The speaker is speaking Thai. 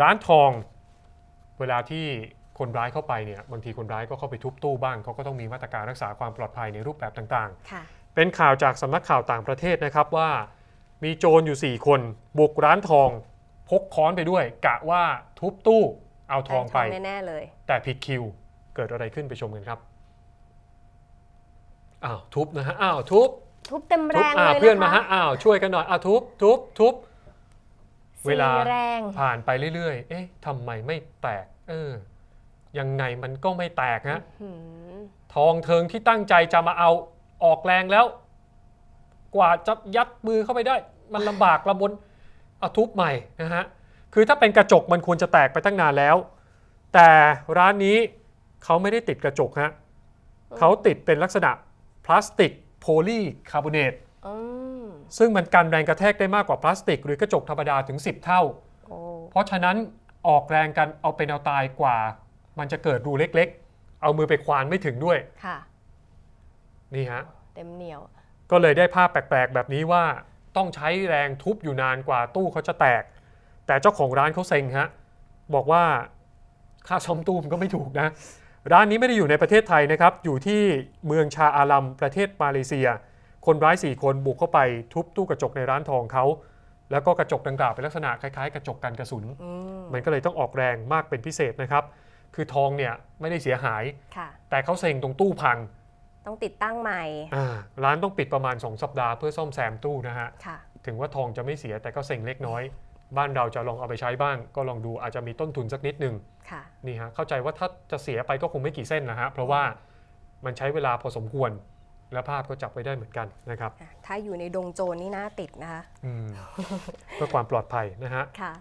ร้านทอง เวลาที่คนร้ายเข้าไปเนี่ยบางทีคนร้ายก็เข้าไปทุบตู้บ้างเขาก็ต้องมีมาตรการรักษาความปลอดภัยในรูปแบบต่างค่ะๆเป็นข่าวจากสำนักข่าวต่างประเทศนะครับว่ามีโจรอยู่ 4 คนบุกร้านทอง พกค้อนไปด้วย กะว่าทุบตู้เอาทองไปแน่ๆเลย แต่ผิดคิวเกิดอะไรขึ้นไปชมกันครับอ้าวทุบนะฮะอ้าวทุบ ทุบเต็มแรทุบงอ่าเลยเพื่อนมานะคะฮะอ้าวช่วยกันหน่อยอ้าวทุบทุบทุบ เวลาสี่แรงผ่านไปเรื่อยๆ เอ๊ะทำไมไม่แตก เออ ยังไงมันก็ไม่แตกฮะหืมทองเทิงที่ตั้งใจจะมาเอาออกแรงแล้ว กว่าจะยัดมือเข้าไปได้ มันลำบากลำบนเอาทุบใหม่นะฮะ คือถ้าเป็นกระจกมันควรจะแตกไปตั้งนานแล้ว แต่ร้านนี้เขาไม่ได้ติดกระจกฮะเขาติดเป็นลักษณะพลาสติกโพลีคาร์บอเนตอืม ซึ่งมันกันแรงกระแทกได้มากกว่าพลาสติก หรือกระจกธรรมดาถึง 10 เท่าโอ้เพราะฉะนั้นออกแรงกันเอาเป็นเอาตายกว่า มันจะเกิดรูเล็กๆ เอามือไปควานไม่ถึงด้วยค่ะ นี่ฮะเต็มเหนียว ก็เลยได้ภาพแปลกๆ แบบนี้ว่าต้องใช้แรงทุบอยู่นานกว่าตู้เขาจะแตก แต่เจ้าของร้านเขาเซ็งฮะบอกว่าค่าซ่อมตู้มันก็ไม่ถูกนะ ร้านนี้ไม่ได้อยู่ในประเทศไทยนะครับ อยู่ที่เมืองชาอาลัมประเทศมาเลเซีย คนร้าย 4 คนบุกเข้าไปทุบตู้กระจกในร้านทองเขา แล้วก็กระจกดังกล่าวเป็นลักษณะคล้ายๆ กระจกกันกระสุนอืมมันก็เลยต้องออกแรงมากเป็นพิเศษนะครับ คือทองเนี่ยไม่ได้เสียหายค่ะแต่เขาเซ็งตรงตู้พัง ต้องติดตั้งใหม่อ่าร้านต้องปิดประมาณ 2 สัปดาห์เพื่อซ่อมแซมตู้นะฮะค่ะถึงว่าทองจะไม่เสียแต่ก็เซ็งเล็กน้อย บ้านเราจะลองเอาไปใช้บ้าง ก็ลองดูอาจจะมีต้นทุนสักนิดหนึ่งค่ะนี่ฮะเข้าใจว่าถ้าจะเสียไปก็คงไม่กี่เส้นนะฮะเพราะว่ามันใช้เวลาพอสมควร และภาพก็จับไว้ได้เหมือนกันนะครับ ถ้าอยู่ในดงโจรนี่น่าติดนะคะอืมเพื่อความปลอดภัยนะฮะ ค่ะ